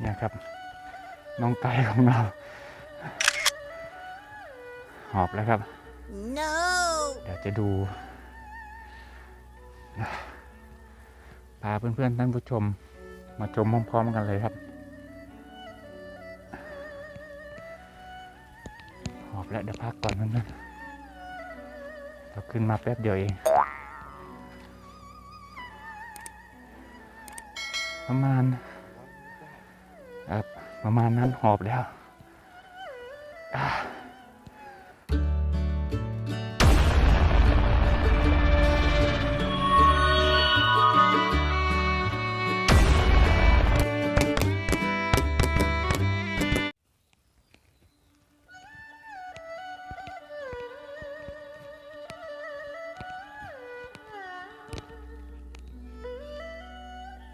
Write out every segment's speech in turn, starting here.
เนี่ยครับ น้องไก่ของเรา หอบแล้วครับ No! เดี๋ยวจะดูพาเพื่อนๆท่านผู้ชม มาชมพร้อมๆกันเลยครับ หอบแล้วเดี๋ยวพักก่อนเพื่อนๆเราขึ้นมาแป๊บเดียวเองประมาณ เอ่อประมาณนั้นหอบแล้ว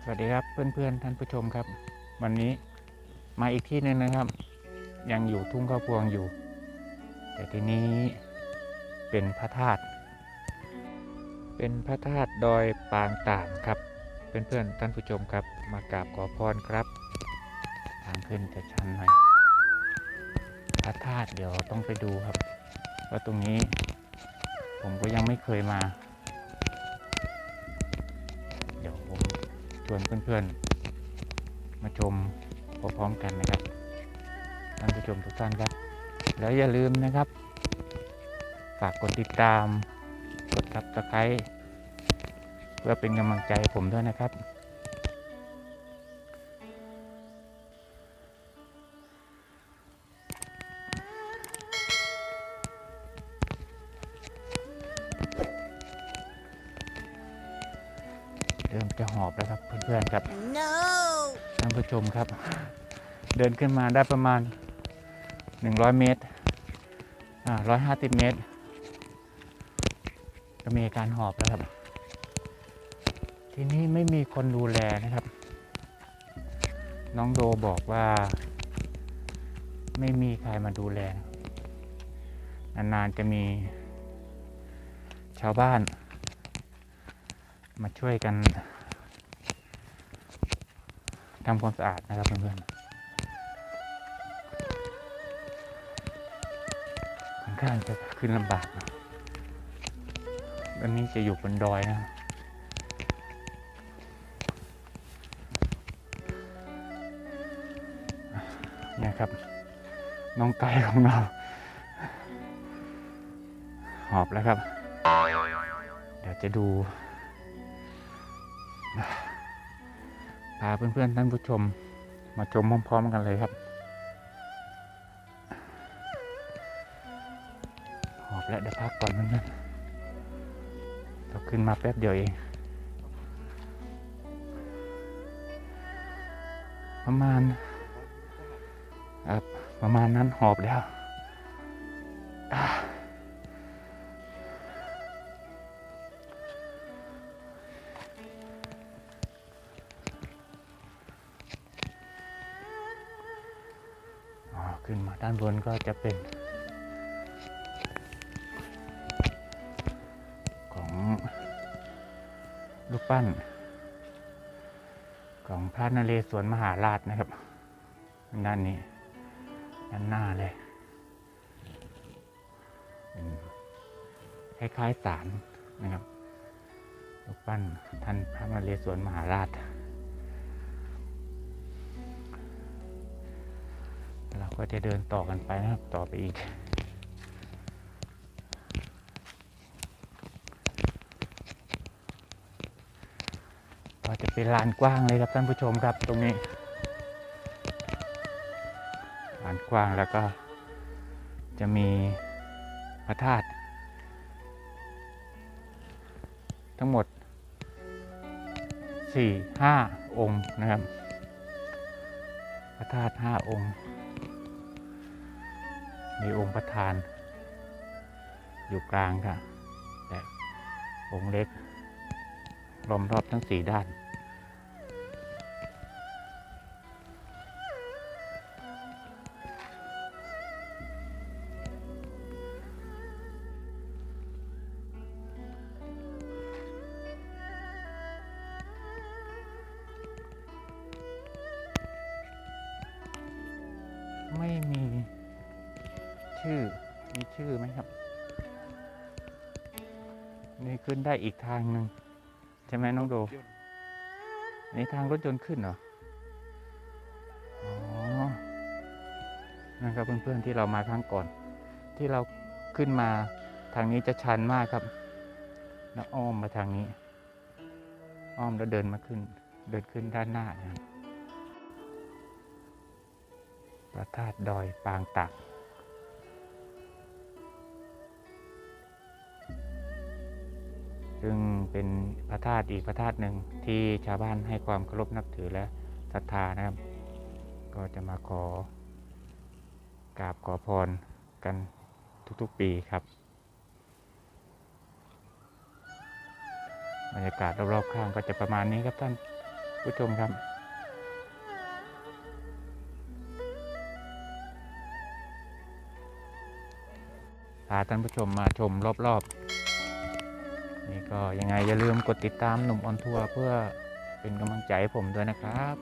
สวัสดีครับเพื่อนๆท่านผู้ชมครับ วันนี้ มาอีกที่หนึงนะครับ ยังอยู่ทุ่งข้าวพวงอยู่ แต่ทีนี้เป็นพระธาตุเป็นพระธาตุดอยปางต่างครับเพื่อนๆท่านผู้ชมครับมากราบขอพรครับทางขึ้นจะชันหน่อยพระธาตุเดี๋ยวต้องไปดูครับว่าตรงนี้ผมก็ยังไม่เคยมา เดี๋ยวผมชวนเพื่อนๆ มาชม พร้อมๆกันนะครับท่านผู้ชมทุกท่านครับ แล้วอย่าลืมนะครับ ฝากกดติดตามกด subscribe เพื่อเป็นกำลังใจผมด้วยนะครับ เริ่มจะหอบแล้วครับเพื่อนๆครับ No! ท่านผู้ชมครับ เดินขึ้นมาได้ประมาณ 100 เมตรอ่า150เมตร ก็มีอาการหอบแล้วครับ ทีนี้ไม่มีคนดูแลนะครับ น้องโดบอกว่า ไม่มีใครมาดูแลนานๆจะมีชาวบ้าน มาช่วยกัน ทำความสะอาดนะครับเพื่อนๆค่อนข้างจะขึ้นลำบากนะอันนี้จะอยู่บนดอยนะเนี่ยครับ น้องไก่ของเรา หอบแล้วครับ เดี๋ยวจะดูาเพื่อนๆท่านผู้ชม มาชมพร้อมๆกันเลยครับ หอบแล้วเดี๋ยวพักก่อนเพื่อนๆเราขึ้นมาแป๊บเดียวเอง ประมาณประมาณนั้นหอบแล้ว ขึ้นมาด้านบนก็จะเป็น ของรูปปั้น ของพระนเรศวรมหาราชนะครับ ด้านนี้ ด้านหน้าเลยคล้ายๆศาลนะครับรูปปั้นท่านพระนเรศวรมหาราช ก็จะเดินต่อกันไปนะครับ ต่อไปอีก ก็จะเป็นลานกว้างเลยครับท่านผู้ชมครับตรงนี้ลานกว้างแล้วก็จะมีพระธาตุทั้งหมดสี่ห้าองค์นะครับ พระธาตุห้าองค์ มีองค์ประธาน อยู่กลางค่ะ แต่องค์เล็กล้อมรอบทั้งสี่ด้านไม่มี ชื่อ มีชื่อไหมครับ นี่ขึ้นได้อีกทางหนึ่งใช่ไหมน้องโด นี่ทางรถยนต์ขึ้นเหรอ อ๋อ นะครับเพื่อนๆที่เรามาครั้งก่อน ที่เราขึ้นมาทางนี้จะชันมากครับ แล้วอ้อมมาทางนี้ อ้อมแล้วเดินมาขึ้น เดินขึ้นด้านหน้านะพระธาตุดอยปางตัก ซึ่งเป็นพระธาตุอีกพระธาตุหนึ่งที่ชาวบ้านให้ความเคารพนับถือและศรัทธานะครับ ก็จะมาขอกราบขอพรกันทุกๆปีครับบรรยากาศรอบๆข้างก็จะประมาณนี้ครับท่านผู้ชมครับพาท่านผู้ชมมาชมรอบๆ นี่ก็ยังไงอย่าลืมกดติดตามหนุ่มออนทัวร์เพื่อเป็นกำลังใจให้ผมด้วยนะครับ